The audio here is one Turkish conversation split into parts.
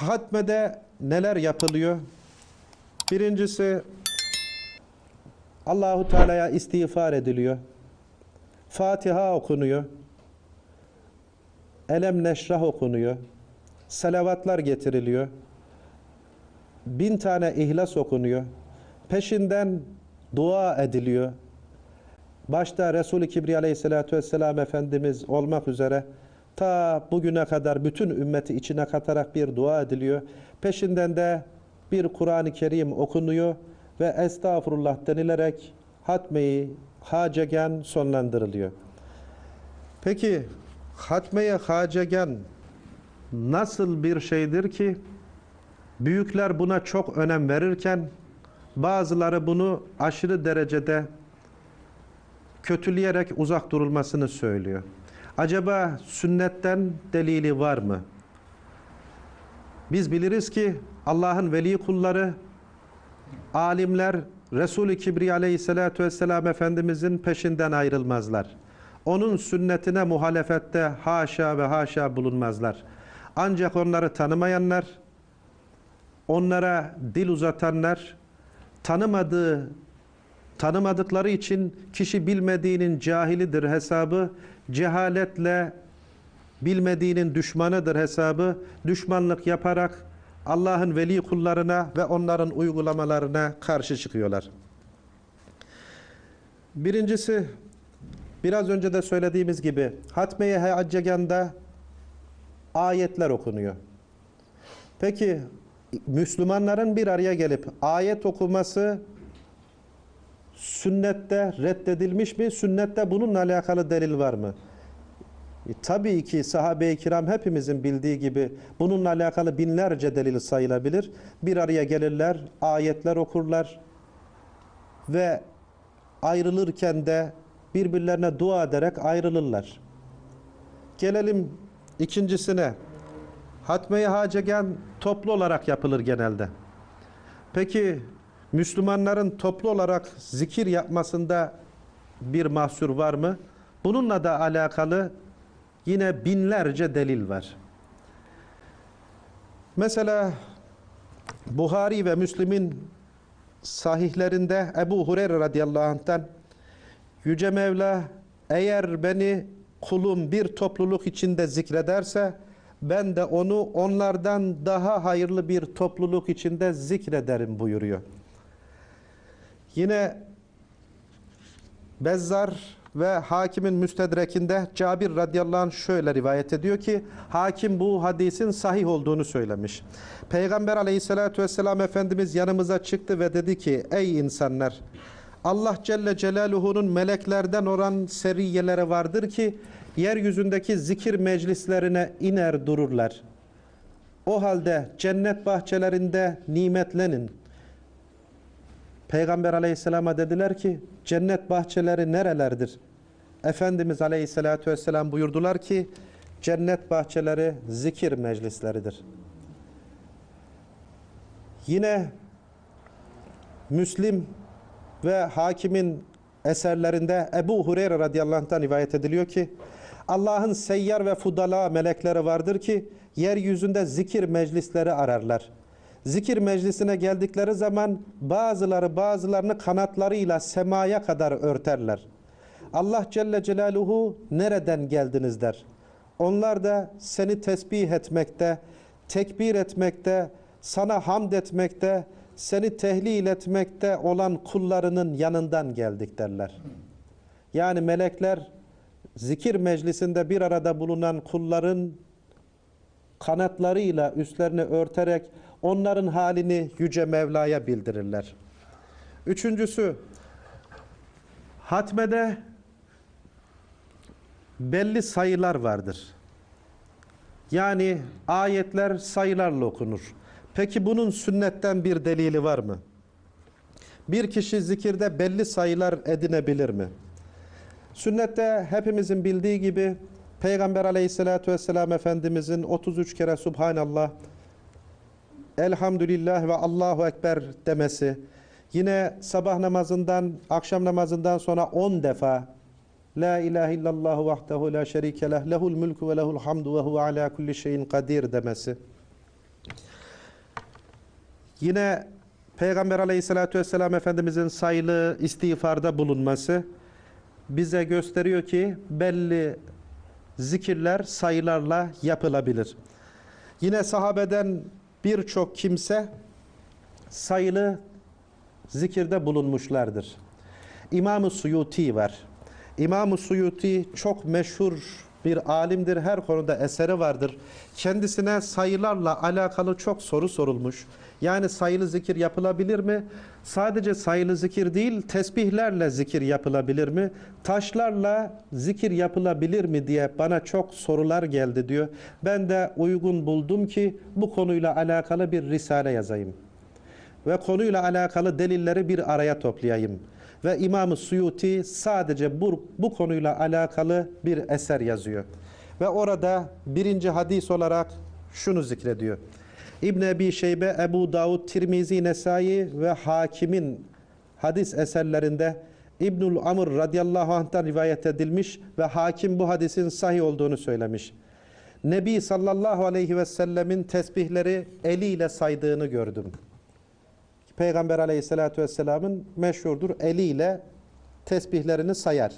Hatmede neler yapılıyor? Birincisi Allahu Teala'ya istiğfar ediliyor. Fatiha okunuyor. Elem Neşrah okunuyor. Salavatlar getiriliyor. Bin tane ihlas okunuyor. Peşinden dua ediliyor. Başta Resul-i Kibriya Aleyhisselatü Vesselam Efendimiz olmak üzere ta bugüne kadar bütün ümmeti içine katarak bir dua ediliyor. Peşinden de bir Kur'an-ı Kerim okunuyor ve estağfurullah denilerek hatmeyi hacegen sonlandırılıyor. Peki hatmeye hacegen nasıl bir şeydir ki büyükler buna çok önem verirken bazıları bunu aşırı derecede kötüleyerek uzak durulmasını söylüyor. Acaba sünnetten delili var mı? Biz biliriz ki Allah'ın veli kulları, alimler Resul-i Kibriya aleyhissalatü vesselam Efendimizin peşinden ayrılmazlar. Onun sünnetine muhalefette haşa ve haşa bulunmazlar. Ancak onları tanımayanlar, onlara dil uzatanlar, tanımadığı tanımadıkları için kişi bilmediğinin cahilidir hesabı, cehaletle bilmediğinin düşmanıdır hesabı, düşmanlık yaparak Allah'ın veli kullarına ve onların uygulamalarına karşı çıkıyorlar. Birincisi, biraz önce de söylediğimiz gibi Hatme-i Haccegan'da ayetler okunuyor. Peki Müslümanların bir araya gelip ayet okuması sünnette reddedilmiş mi? Sünnette bununla alakalı delil var mı? E, tabii ki sahabe-i kiram hepimizin bildiği gibi bununla alakalı binlerce delil sayılabilir. Bir araya gelirler, ayetler okurlar ve ayrılırken de birbirlerine dua ederek ayrılırlar. Gelelim ikincisine. Hatme-i Hacegen toplu olarak yapılır genelde. Peki Müslümanların toplu olarak zikir yapmasında bir mahsur var mı? Bununla da alakalı yine binlerce delil var. Mesela Buhari ve Müslim'in sahihlerinde Ebu Hureyre radıyallahu anh'tan Yüce Mevla eğer beni kulum bir topluluk içinde zikrederse ben de onu onlardan daha hayırlı bir topluluk içinde zikrederim buyuruyor. Yine Bezzar ve Hakim'in müstedrekinde Cabir radıyallahu anh şöyle rivayet ediyor ki Hakim bu hadisin sahih olduğunu söylemiş. Peygamber aleyhissalatü vesselam Efendimiz yanımıza çıktı ve dedi ki ey insanlar Allah Celle Celaluhu'nun meleklerden oran seriyeleri vardır ki yeryüzündeki zikir meclislerine iner dururlar. O halde cennet bahçelerinde nimetlenin. Peygamber aleyhisselama dediler ki cennet bahçeleri nerelerdir? Efendimiz aleyhissalatü vesselam buyurdular ki cennet bahçeleri zikir meclisleridir. Yine Müslim ve hakimin eserlerinde Ebu Hureyre radıyallahu anh'tan rivayet ediliyor ki Allah'ın seyyar ve fudala melekleri vardır ki yeryüzünde zikir meclisleri ararlar. Zikir meclisine geldikleri zaman bazıları bazılarını kanatlarıyla semaya kadar örterler. Allah Celle Celaluhu nereden geldiniz der. Onlar da seni tesbih etmekte, tekbir etmekte, sana hamd etmekte, seni tehlil etmekte olan kullarının yanından geldik derler. Yani melekler zikir meclisinde bir arada bulunan kulların kanatlarıyla üstlerini örterek onların halini Yüce Mevla'ya bildirirler. Üçüncüsü, hatmede belli sayılar vardır. Yani ayetler sayılarla okunur. Peki bunun sünnetten bir delili var mı? Bir kişi zikirde belli sayılar edinebilir mi? Sünnette hepimizin bildiği gibi Peygamber aleyhissalatü vesselam Efendimizin 33 kere Subhanallah, Elhamdülillah ve Allahu Ekber demesi, yine sabah namazından, akşam namazından sonra 10 defa La ilahe illallah vahdehu la şerike leh, lehul mulku ve lehul hamdu ve huve ala kulli şeyin kadir demesi. Yine Peygamber aleyhissalatü vesselam Efendimizin sayılı istiğfarda bulunması bize gösteriyor ki belli zikirler sayılarla yapılabilir. Yine sahabeden birçok kimse sayılı zikirde bulunmuşlardır. İmam-ı Suyuti var. İmam-ı Suyuti çok meşhur bir alimdir. Her konuda eseri vardır. Kendisine sayılarla alakalı çok soru sorulmuş. Yani sayılı zikir yapılabilir mi? Sadece sayılı zikir değil, tesbihlerle zikir yapılabilir mi? Taşlarla zikir yapılabilir mi diye bana çok sorular geldi diyor. Ben de uygun buldum ki bu konuyla alakalı bir risale yazayım ve konuyla alakalı delilleri bir araya toplayayım. Ve İmam-ı Suyuti sadece bu, bu konuyla alakalı bir eser yazıyor. Ve orada birinci hadis olarak şunu zikrediyor. İbn Ebi Şeybe, Ebu Davud, Tirmizi, Nesai ve Hakim'in hadis eserlerinde İbnül Amr radıyallahu anh'tan rivayet edilmiş ve hakim bu hadisin sahih olduğunu söylemiş. Nebi sallallahu aleyhi ve sellemin tesbihleri eliyle saydığını gördüm. Peygamber aleyhissalatü vesselamın meşhurdur eliyle tesbihlerini sayar.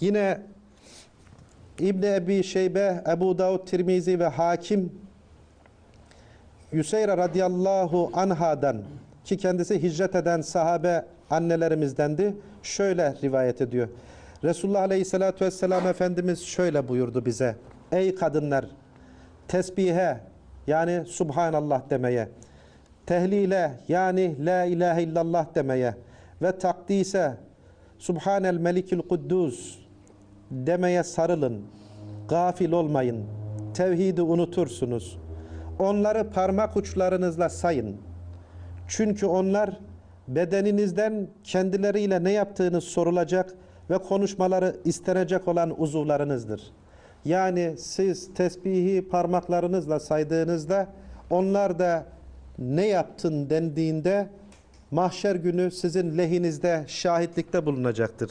Yine İbni Ebi Şeybe, Ebu Davud, Tirmizi ve Hakim Yüseyre radıyallahu anhadan ki kendisi hicret eden sahabe annelerimizdendi. Şöyle rivayet ediyor. Resulullah aleyhissalatü vesselam Efendimiz şöyle buyurdu bize. Ey kadınlar tesbihe yani Subhanallah demeye tehlile yani la ilahe illallah demeye ve takdise Subhanel Melikül Kuddus demeye sarılın. Gafil olmayın. Tevhidi unutursunuz. Onları parmak uçlarınızla sayın. Çünkü onlar bedeninizden kendileriyle ne yaptığınız sorulacak ve konuşmaları istenecek olan uzuvlarınızdır. Yani siz tesbihi parmaklarınızla saydığınızda onlar da ne yaptın dendiğinde mahşer günü sizin lehinizde şahitlikte bulunacaktır.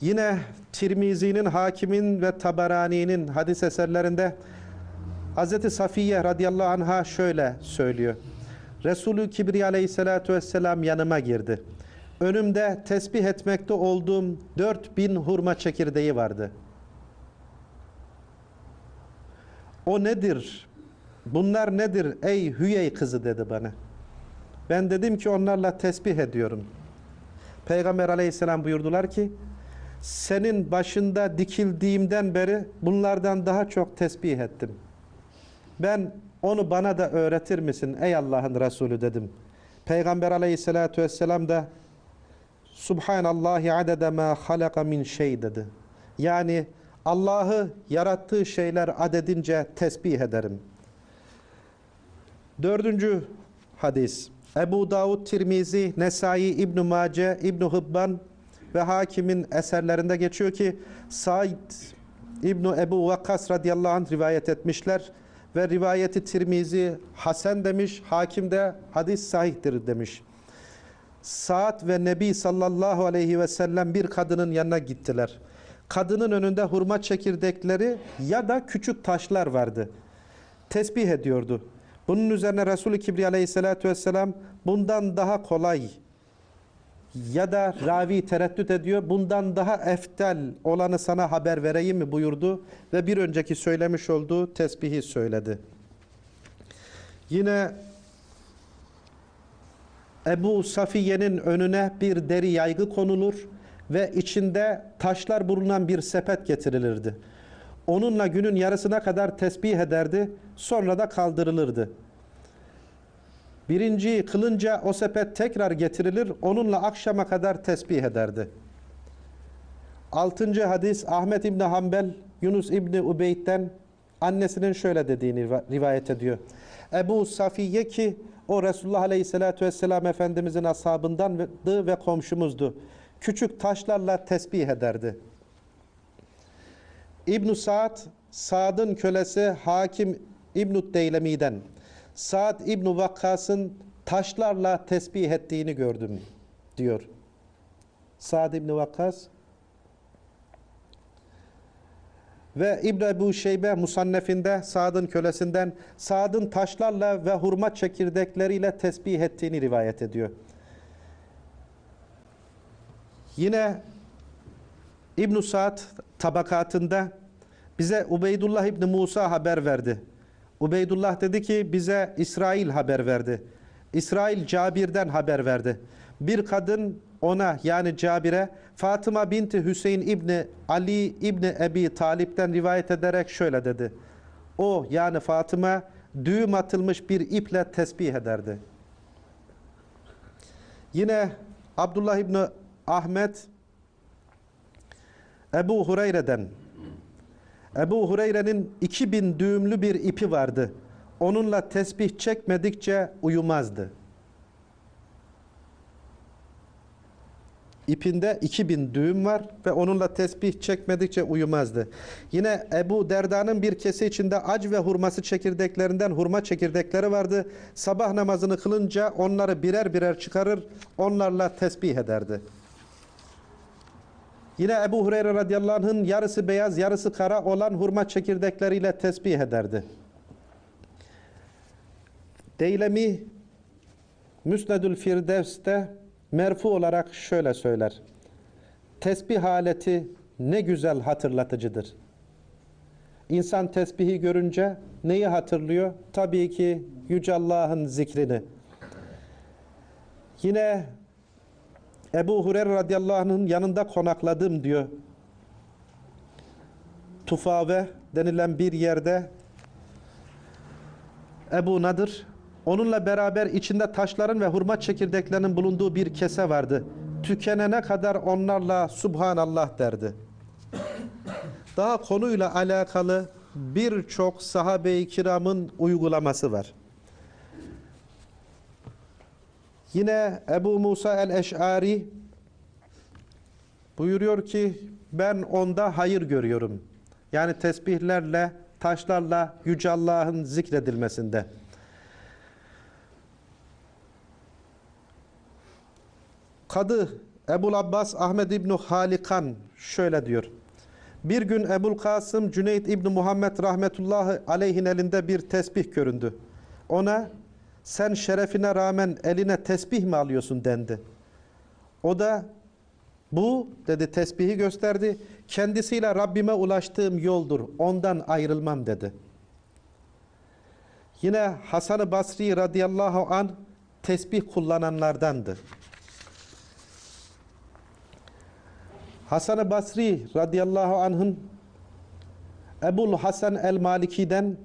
Yine Tirmizi'nin, Hakim'in ve Tabarani'nin hadis eserlerinde Hz. Safiye radıyallahu anha şöyle söylüyor. Resulü Kibriya aleyhissalatu vesselam yanıma girdi. Önümde tesbih etmekte olduğum 4000 hurma çekirdeği vardı. O nedir? Bunlar nedir ey Hüyey kızı dedi bana. Ben dedim ki onlarla tesbih ediyorum. Peygamber aleyhisselam buyurdular ki senin başında dikildiğimden beri bunlardan daha çok tesbih ettim. Ben onu bana da öğretir misin ey Allah'ın Resulü dedim. Peygamber aleyhissalatu vesselam da Subhanallahi adede ma halaka min şey dedi. Yani Allah'ı yarattığı şeyler adedince tesbih ederim. Dördüncü hadis. Ebu Davud, Tirmizi, Nesai, İbn Mace, İbn Hibban ve Hakim'in eserlerinde geçiyor ki Said İbn Ebu Vakkas radıyallahu anh rivayet etmişler ve rivayeti Tirmizi Hasan demiş, Hakim de hadis sahihtir demiş. Saat ve Nebi sallallahu aleyhi ve sellem bir kadının yanına gittiler. Kadının önünde hurma çekirdekleri ya da küçük taşlar vardı. Tesbih ediyordu. Bunun üzerine Resulü Kibriya aleyhissalatü vesselam bundan daha kolay ya da ravi tereddüt ediyor. Bundan daha eftel olanı sana haber vereyim mi buyurdu ve bir önceki söylemiş olduğu tesbihi söyledi. Yine Ebu Safiye'nin önüne bir deri yaygı konulur ve içinde taşlar bulunan bir sepet getirilirdi. Onunla günün yarısına kadar tesbih ederdi, sonra da kaldırılırdı. Birinciyi kılınca o sepet tekrar getirilir, onunla akşama kadar tesbih ederdi. Altıncı hadis Ahmet İbni Hanbel, Yunus İbni Ubeyd'den annesinin şöyle dediğini rivayet ediyor. Ebu Safiye ki o Resulullah Aleyhisselatü Vesselam Efendimizin ashabındandı ve komşumuzdu. Küçük taşlarla tesbih ederdi. İbn Saad, Saad'ın kölesi Hakim İbn Deylemi'den Saad İbn Vakkas'ın taşlarla tesbih ettiğini gördüm diyor. Saad İbn Vakkas Ve İbn Ebu Şeybe Musannef'inde Sa'd'ın kölesinden Sa'd'ın taşlarla ve hurma çekirdekleriyle tesbih ettiğini rivayet ediyor. Yine İbn Sa'd tabakatında bize Ubeydullah İbni Musa haber verdi. Ubeydullah dedi ki bize İsrail haber verdi. İsrail Cabir'den haber verdi. Bir kadın ona yani Cabir'e Fatıma binti Hüseyin İbni Ali İbni Ebi Talip'ten rivayet ederek şöyle dedi. O yani Fatıma düğüm atılmış bir iple tesbih ederdi. Yine Abdullah İbni Ahmet Ebu Hureyre'den Ebu Hureyre'nin 2000 düğümlü bir ipi vardı. Onunla tesbih çekmedikçe uyumazdı. İpinde 2000 düğüm var ve onunla tesbih çekmedikçe uyumazdı. Yine Ebu Derda'nın bir kese içinde ac ve hurması çekirdeklerinden hurma çekirdekleri vardı. Sabah namazını kılınca onları birer birer çıkarır, onlarla tesbih ederdi. Yine Ebu Hureyre radıyallahu anh'ın yarısı beyaz, yarısı kara olan hurma çekirdekleriyle tesbih ederdi. Deylemi Müsnedül Firdevs'te merfu olarak şöyle söyler. Tesbih aleti ne güzel hatırlatıcıdır. İnsan tesbihi görünce neyi hatırlıyor? Tabii ki Yüce Allah'ın zikrini. Yine Ebu Hureyre radıyallahu anh'ın yanında konakladım diyor. Tufave denilen bir yerde Ebu Nadır onunla beraber içinde taşların ve hurma çekirdeklerinin bulunduğu bir kese vardı. Tükenene kadar onlarla Subhanallah derdi. Daha konuyla alakalı birçok sahabe-i kiramın uygulaması var. Yine Ebu Musa el-Eş'ari buyuruyor ki ben onda hayır görüyorum. Yani tesbihlerle, taşlarla Yüce Allah'ın zikredilmesinde. Kadı Ebul Abbas Ahmed İbni Halikan şöyle diyor. Bir gün Ebul Kasım Cüneyt İbni Muhammed rahmetullahi aleyhin elinde bir tesbih göründü. Ona sen şerefine rağmen eline tesbih mi alıyorsun dendi. O da bu dedi tesbihi gösterdi. Kendisiyle Rabbime ulaştığım yoldur. Ondan ayrılmam dedi. Yine Hasan-ı Basri radıyallahu an tesbih kullananlardandı. Hasan-ı Basri radıyallahu anh'ın Ebul Hasan el-Maliki'den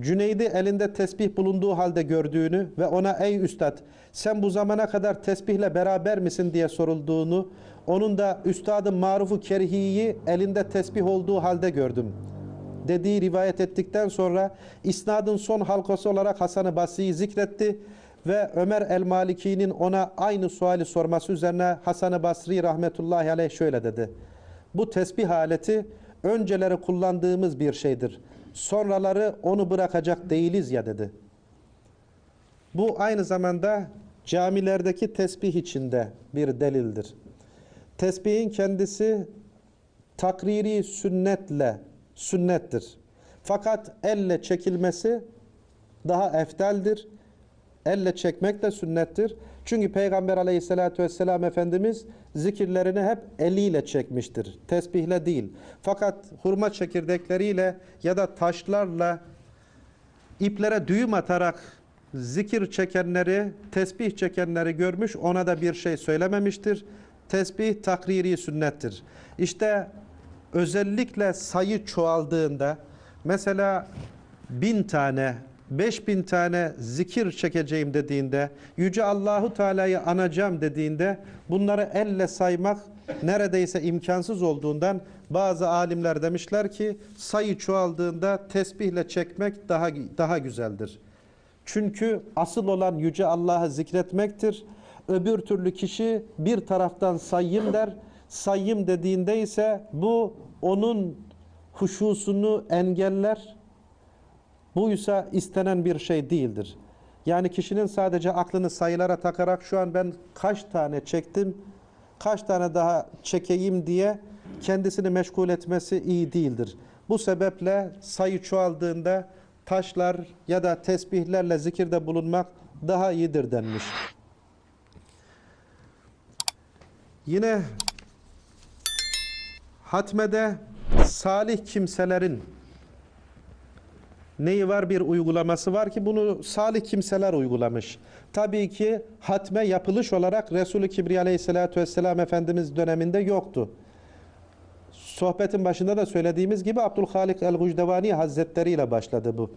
Cüneyd'i elinde tesbih bulunduğu halde gördüğünü ve ona ey üstad sen bu zamana kadar tesbihle beraber misin diye sorulduğunu onun da üstadı Marufu Kerhi'yi elinde tesbih olduğu halde gördüm dediği rivayet ettikten sonra isnadın son halkası olarak Hasan-ı Basri'yi zikretti ve Ömer el-Maliki'nin ona aynı suali sorması üzerine Hasan-ı Basri rahmetullahi aleyh şöyle dedi. Bu tesbih aleti önceleri kullandığımız bir şeydir. Sonraları onu bırakacak değiliz ya dedi. Bu aynı zamanda camilerdeki tesbih içinde bir delildir. Tesbihin kendisi takriri sünnetle sünnettir. Fakat elle çekilmesi daha efteldir. Elle çekmek de sünnettir. Çünkü Peygamber aleyhissalatü vesselam Efendimiz zikirlerini hep eliyle çekmiştir. Tesbihle değil. Fakat hurma çekirdekleriyle ya da taşlarla iplere düğüm atarak zikir çekenleri, tesbih çekenleri görmüş. Ona da bir şey söylememiştir. Tesbih takriri sünnettir. İşte özellikle sayı çoğaldığında mesela bin tane 5000 tane zikir çekeceğim dediğinde, Yüce Allahu Teala'yı anacağım dediğinde bunları elle saymak neredeyse imkansız olduğundan bazı alimler demişler ki sayı çoğaldığında tesbihle çekmek daha daha güzeldir. Çünkü asıl olan Yüce Allah'ı zikretmektir. Öbür türlü kişi bir taraftan sayyım der. Sayyım dediğinde ise bu onun huşusunu engeller bu ise istenen bir şey değildir. Yani kişinin sadece aklını sayılara takarak şu an ben kaç tane çektim, kaç tane daha çekeyim diye kendisini meşgul etmesi iyi değildir. Bu sebeple sayı çoğaldığında taşlar ya da tesbihlerle zikirde bulunmak daha iyidir denmiş. Yine hatmede salih kimselerin neyi var bir uygulaması var ki bunu salih kimseler uygulamış. Tabii ki hatme yapılış olarak Resulü Kibriya Aleyhisselatü Vesselam Efendimiz döneminde yoktu. Sohbetin başında da söylediğimiz gibi Abdülhalik el-Gucdevani Hazretleri ile başladı bu.